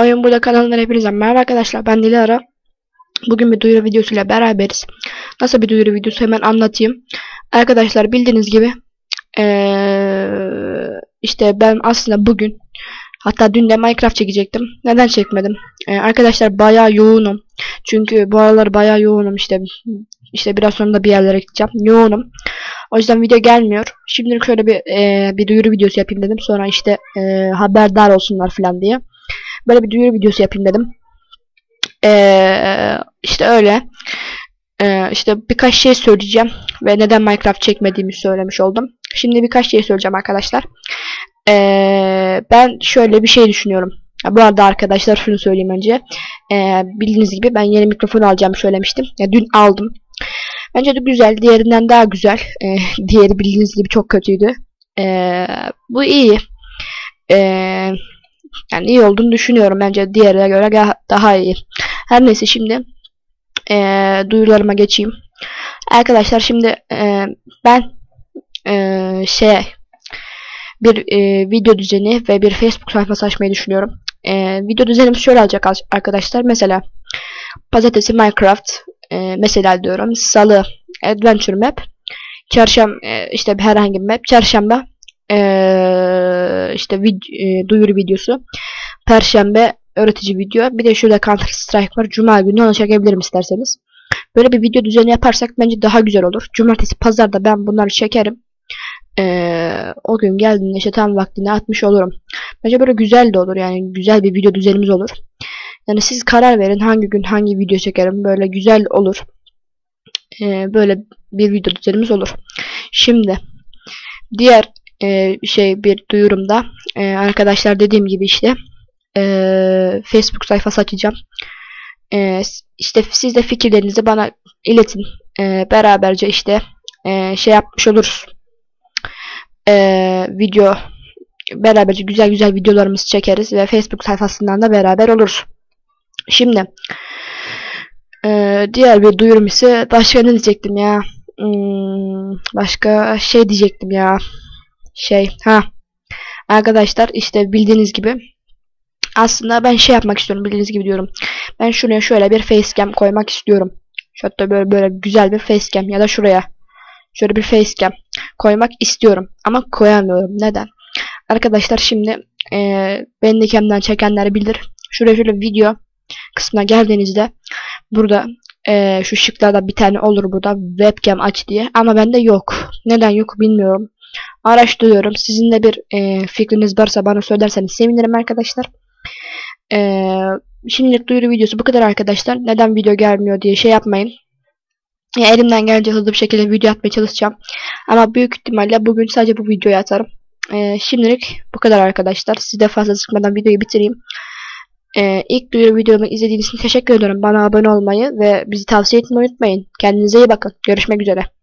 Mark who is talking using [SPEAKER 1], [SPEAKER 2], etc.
[SPEAKER 1] Oyun Burada kanalından hepinize merhaba arkadaşlar ben Dilara. Bugün bir duyuru videosuyla beraberiz. Nasıl bir duyuru videosu hemen anlatayım. Arkadaşlar bildiğiniz gibi ee, işte ben aslında bugün hatta dün de Minecraft çekecektim. Neden çekmedim? Ee, arkadaşlar bayağı yoğunum. Çünkü bu aralar bayağı yoğunum işte. İşte biraz sonra da bir yerlere gideceğim. Yoğunum. O yüzden video gelmiyor. Şimdilik şöyle bir e, bir duyuru videosu yapayım dedim. Sonra işte e, haberdar olsunlar falan diye. Böyle bir duyuru videosu yapayım dedim. Ee, işte öyle. Ee, işte birkaç şey söyleyeceğim. Ve neden Minecraft çekmediğimi söylemiş oldum. Şimdi birkaç şey söyleyeceğim arkadaşlar. Ee, ben şöyle bir şey düşünüyorum. Bu arada arkadaşlar şunu söyleyeyim önce. Ee, bildiğiniz gibi ben yeni mikrofon alacağımı söylemiştim. Ya, dün aldım. Bence de güzel. Diğerinden daha güzel. Ee, diğeri bildiğiniz gibi çok kötüydü. Ee, bu iyi. Ee, yani iyi olduğunu düşünüyorum. Bence diğerine göre daha iyi. Her neyse şimdi e, duyurularıma geçeyim. Arkadaşlar şimdi e, ben e, şey bir e, video düzeni ve bir Facebook sayfası açmayı düşünüyorum. E, video düzenimiz şöyle olacak arkadaşlar. Mesela pazartesi Minecraft e, mesela diyorum. Salı Adventure Map. Çarşamba e, işte herhangi bir map. Çarşamba ee, işte vid e, duyuru videosu. Perşembe öğretici video. Bir de şurada Counter Strike var. Cuma günü onu çekebilirim isterseniz. Böyle bir video düzeni yaparsak bence daha güzel olur. Cumartesi pazarda ben bunları çekerim. Ee, o gün geldiğinde işte tam vaktinde atmış olurum. Bence böyle güzel de olur yani güzel bir video düzenimiz olur. Yani siz karar verin hangi gün hangi video çekerim böyle güzel olur. Ee, böyle bir video düzenimiz olur. Şimdi diğer e, şey bir duyurumda e, arkadaşlar dediğim gibi işte e, Facebook sayfası açacağım. E, işte siz de fikirlerinizi bana iletin. E, beraberce işte e, şey yapmış oluruz. E, video beraberce güzel güzel videolarımızı çekeriz ve Facebook sayfasından da beraber oluruz. Şimdi e, diğer bir duyurum ise başka ne diyecektim ya? Hmm, başka şey diyecektim ya şey ha. Arkadaşlar işte bildiğiniz gibi aslında ben şey yapmak istiyorum bildiğiniz gibi diyorum. Ben şuraya şöyle bir facecam koymak istiyorum. Şöyle böyle böyle güzel bir facecam ya da şuraya şöyle bir facecam koymak istiyorum. Ama koyamıyorum. Neden? Arkadaşlar şimdi e, beni cam'den çekenler bilir. Şuraya şöyle video kısmına geldiğinizde burada e, şu şıklarda bir tane olur burada webcam aç diye. Ama bende yok. Neden yok bilmiyorum araştırıyorum. Sizin de bir e, fikriniz varsa bana söylerseniz sevinirim arkadaşlar. E, şimdilik duyuru videosu bu kadar arkadaşlar. Neden video gelmiyor diye şey yapmayın. Ya, elimden gelince hızlı bir şekilde video atmaya çalışacağım. Ama büyük ihtimalle bugün sadece bu videoyu atarım. E, şimdilik bu kadar arkadaşlar. Sizi de fazla sıkmadan videoyu bitireyim. Ee, ilk duyuru videomu izlediğiniz için teşekkür ederim. Bana abone olmayı ve bizi tavsiye etmeyi unutmayın. Kendinize iyi bakın. Görüşmek üzere.